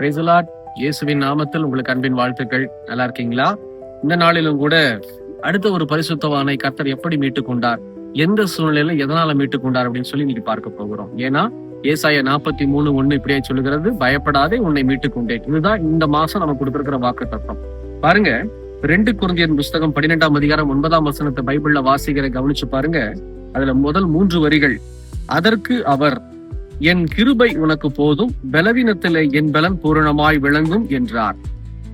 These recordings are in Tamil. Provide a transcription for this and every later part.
பிரைசலாட் இயேசுவின் நாமத்தில் உங்களுக்கு அன்பின் வாழ்த்துக்கள். நல்லா இருக்கீங்களா? இந்த நாளிலும் கூட அடுத்த ஒரு பரிசுத்தவானை கர்த்தர் எப்படி மீட்டுக் கொண்டார் எந்த சூழ்நிலையில எதனால மீட்டுக் கொண்டார் அப்படின்னு சொல்லி நீங்க பார்க்க போகிறோம். ஏன்னா ஏசாய நாற்பத்தி மூணு ஒண்ணு இப்படியே சொல்லுகிறது பயப்படாதே உன்னை மீட்டுக் கொண்டேன் இதுதான் இந்த மாசம் நம்ம கொடுத்திருக்கிற வாக்கு தத்துவம் பாருங்க ரெண்டு குருந்தியன் புஸ்தகம் பன்னிரெண்டாம் அதிகாரம் ஒன்பதாம் வசனத்தை பைபிள்ல வாசிக்கிற கவனிச்சு பாருங்க. அதுல முதல் மூன்று வரிகள் அதற்கு அவர் என் கிருபை உனக்கு போதும் பலவீனத்திலே என் பலன் பூரணமாய் விளங்கும் என்றார்.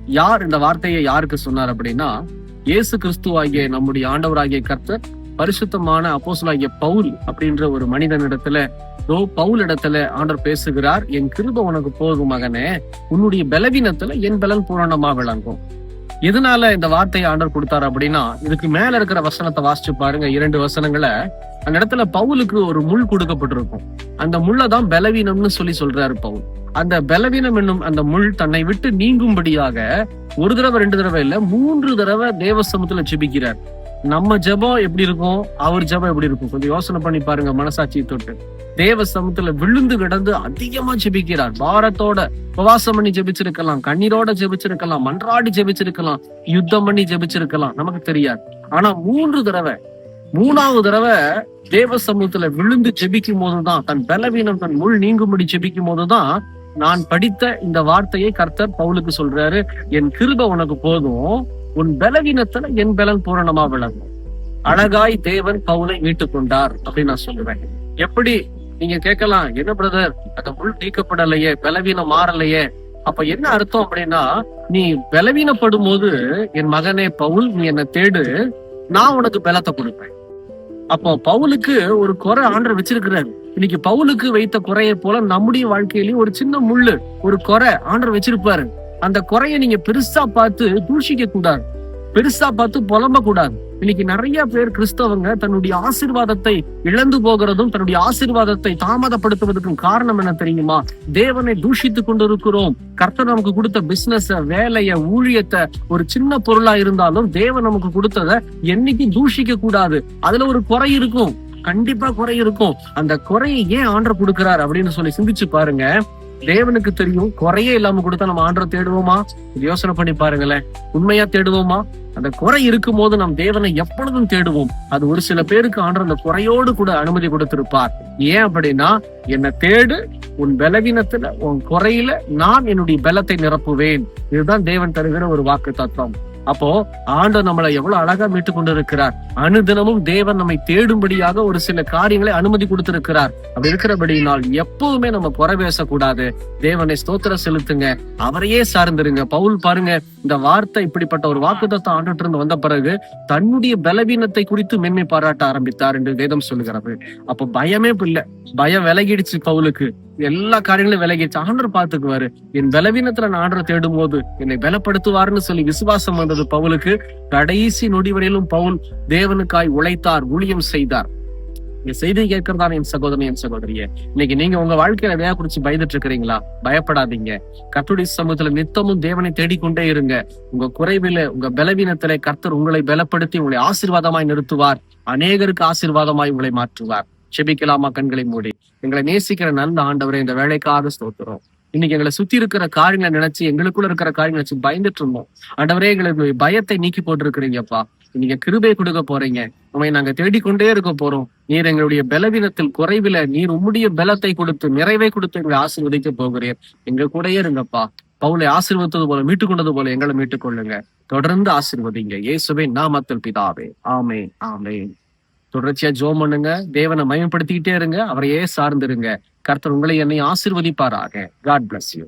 யார் இந்த வார்த்தையை யாருக்கு சொன்னார் அப்படின்னா இயேசு கிறிஸ்துவாகிய நம்முடைய ஆண்டவராகிய கர்த்தர் பரிசுத்தமான அப்போசலாகிய பவுல் அப்படின்ற ஒரு மனிதனிடத்துல ரோ பவுல் இடத்துல ஆண்டவர் பேசுகிறார் என் கிருப உனக்கு போதும் மகனே உன்னுடைய பலவீனத்துல என் பலன் பூரணமா விளங்கும். எதனால இந்த வார்த்தையை ஆண்டர் கொடுத்தாரு அப்படின்னா இதுக்கு மேல இருக்கிற வசனத்தை வாசிச்சு பாருங்க இரண்டு வசனங்களை. அந்த இடத்துல பவுலுக்கு ஒரு முள் கொடுக்கப்பட்டிருக்கும். அந்த முள்ளை தான் பலவீனம்னு சொல்லி சொல்றாரு பவுல். அந்த பலவீனம் என்னும் அந்த முள் தன்னை விட்டு நீங்கும்படியாக ஒரு தடவை ரெண்டு தடவை இல்ல மூன்று தடவை தேவசமத்துல ஜெபிக்கிறார். நம்ம ஜபம் எப்படி இருக்கும்? அவர் ஜபம் எப்படி இருக்கும்? கொஞ்சம் யோசனை பண்ணி பாருங்க மனசாட்சியை தொட்டு. தேவ சமத்துல விழுந்து கிடந்து அதிகமா ஜெபிக்கிறார். பாரத்தோட உபவாசம் பண்ணி ஜெபிச்சிருக்கலாம் கண்ணீரோட ஜெபிச்சிருக்கலாம் மன்றாடி ஜெபிச்சிருக்கலாம் யுத்தம் பண்ணி ஜெபிச்சிருக்கலாம் நமக்கு தெரியாது. ஆனா மூன்று தடவை மூணாவது தடவை தேவ சமூகத்துல விழுந்து ஜெபிக்கும் போதுதான் தன் பலவீனம் தன் முள் நீங்கும்படி ஜெபிக்கும் போதுதான் நான் படித்த இந்த வார்த்தையை கர்த்தர் பவுலுக்கு சொல்றாரு என் கிருப உனக்கு போதும் உன் பலவீனத்துல என் பலன் பூரணமா விளங்கும். அழகாய் தேவன் பவுலை மீட்டுக் கொண்டார் அப்படின்னு நான் சொல்லுவேன். எப்படி நீங்க கேட்கலாம் என்ன பிரதர் அந்த முள் நீக்கப்படலையே பலவீனம் மாறலையே. அப்ப என்ன அர்த்தம் அப்படின்னா நீ பலவீனப்படும் போது என் மகனே பவுல் நீ என்ன தேடு நான் உனக்கு பலத்தை கொடுப்பேன். அப்போ பவுலுக்கு ஒரு குறை ஆண்டர் வச்சிருக்கிறாரு. இன்னைக்கு பவுலுக்கு வைத்த குறையை போல நம்முடைய வாழ்க்கையிலயும் ஒரு சின்ன முள்ளு ஒரு குறை ஆண்டர் வச்சிருப்பாரு. அந்த குறைய நீங்க பெருசா பார்த்து தூஷிக்க கூடாது பெருசா பார்த்து புலம்ப கூடாது. இன்னைக்கு நிறைய பேர் கிறிஸ்தவங்க தன்னுடைய ஆசிர்வாதத்தை இழந்து போகிறதும் தன்னுடைய ஆசிர்வாதத்தை தாமதப்படுத்துவதற்கும் காரணம் என்ன தெரியுமா? தேவனை தூஷித்துக் கொண்டிருக்கிறோம். கர்த்தர் நமக்கு கொடுத்த பிசினஸ் வேலைய ஊழியத்தை ஒரு சின்ன பொருளா இருந்தாலும் தேவன் நமக்கு கொடுத்ததை என்னைக்கும் தூஷிக்க கூடாது. அதுல ஒரு குறை இருக்கும். கண்டிப்பா குறை இருக்கும். அந்த குறையை ஏன் ஆண்டர் கொடுக்கிறார் அப்படின்னு சொல்லி சிந்திச்சு பாருங்க. தேவனுக்கு தெரியும். குறையே இல்லாம கொடுத்தா நம்ம ஆண்டரை தேடுவோமா? யோசனை பண்ணி பாருங்களேன். உண்மையா தேடுவோமா? அந்த குறை இருக்கும் போது நாம் தேவனை எப்பொழுதும் தேடுவோம். அது ஒரு சில பேருக்கு ஆண்டர் அந்த குறையோடு கூட அனுமதி கொடுத்திருப்பார். ஏன் அப்படின்னா என்னை தேடு உன் பலவீனத்துல உன் குறையில நான் என்னுடைய பலத்தை நிரப்புவேன். இதுதான் தேவன் தருகிற ஒரு வாக்கு தத்துவம் அப்போ ஆண்டவர் நம்மளை எவ்வளவு அழகா மீட்டு கொண்டிருக்கிறார். அனுதினமும் தேவன் நம்மை தேடும்படியாக ஒரு சில காரியங்களை அனுமதி கொடுத்திருக்கிறார். அப்படி இருக்கிறபடியினால் எப்பவுமே நம்ம குறை பேசக்கூடாது தேவனை ஸ்தோத்திரம் செலுத்துங்க. அவரையே சார்ந்திருங்க. பவுல் பாருங்க இந்த வார்த்தை இப்படிப்பட்ட ஒரு வாக்குத்தத்தம் ஆண்டுட்டு இருந்து வந்த பிறகு தன்னுடைய பலவீனத்தை குறித்து மென்மை பாராட்ட ஆரம்பித்தார் என்று வேதம் சொல்லுகிறது. அப்ப பயமே இல்ல. பயம் விலகிடுச்சு பவுலுக்கு. எல்லா காரியங்களும் விலகிடுச்சு. ஆண்டர் பாத்துக்குவாரு என் பலவீனத்துல நான் ஆண்டரை தேடும் போது என்னை பலப்படுத்துவார்னு சொல்லி விசுவாசம் வந்தது பவுலுக்கு. கடைசி நொடி வரையிலும் பவுல் தேவனுக்காய் உழைத்தார் ஊழியம் செய்தார். இந்த செய்தி கேட்கறதா என் சகோதரன் என் சகோதரிய இன்னைக்கு நீங்க உங்க வாழ்க்கையில வேலை குறிச்சு பயந்துட்டு இருக்கிறீங்களா பயப்படாதீங்க. கட்டுடி சமூகத்துல நித்தமும் தேவனை தேடிக்கொண்டே இருங்க. உங்க குறைவில உங்க பலவீனத்திலே கர்த்தர் உங்களை பலப்படுத்தி உங்களை ஆசீர்வாதமாய் நிறுத்துவார். அநேகருக்கு ஆசீர்வாதமாய் உங்களை மாற்றுவார். செபிக்கலாமா கண்களை மூடி. எங்களை நேசிக்கிற நல்ல ஆண்டவரை இந்த வேலைக்காக ஸ்தோத்துறோம் இன்னைக்கு எங்களை சுத்தி இருக்கிற காரியங்களை நினைச்சு எங்களுக்குள்ள இருக்கிற காரியங்களை நினைச்சு பயந்துட்டு இருந்தோம். ஆண்டவரே எங்களுக்கு பயத்தை நீக்கி போட்டிருக்கிறீங்கப்பா. நீங்க கிருபை கொடுக்க போறீங்க. உண்மை நாங்க தேடிக்கொண்டே இருக்க போறோம். நீர் எங்களுடைய பலவீனத்தில் குறைவில நீர் உம்முடைய பலத்தை கொடுத்து நிறைவை கொடுத்து எங்களை ஆசீர்வதிக்க போகிறீர். எங்க கூடயே இருங்கப்பா. பவுலை ஆசீர்வத்தது போல மீட்டுக் கொண்டது போல எங்களை மீட்டுக் கொள்ளுங்க. தொடர்ந்து ஆசீர்வதிங்க. இயேசுவே நாமத்தில் பிதாவே. ஆமே ஆமே தொடர்ச்சியா ஜோம் பண்ணுங்க. தேவனை மயப்படுத்திக்கிட்டே இருங்க. அவரையே சார்ந்திருங்க. கர்த்தர் உங்களை என்னை ஆசிர்வதிப்பாராக. God bless you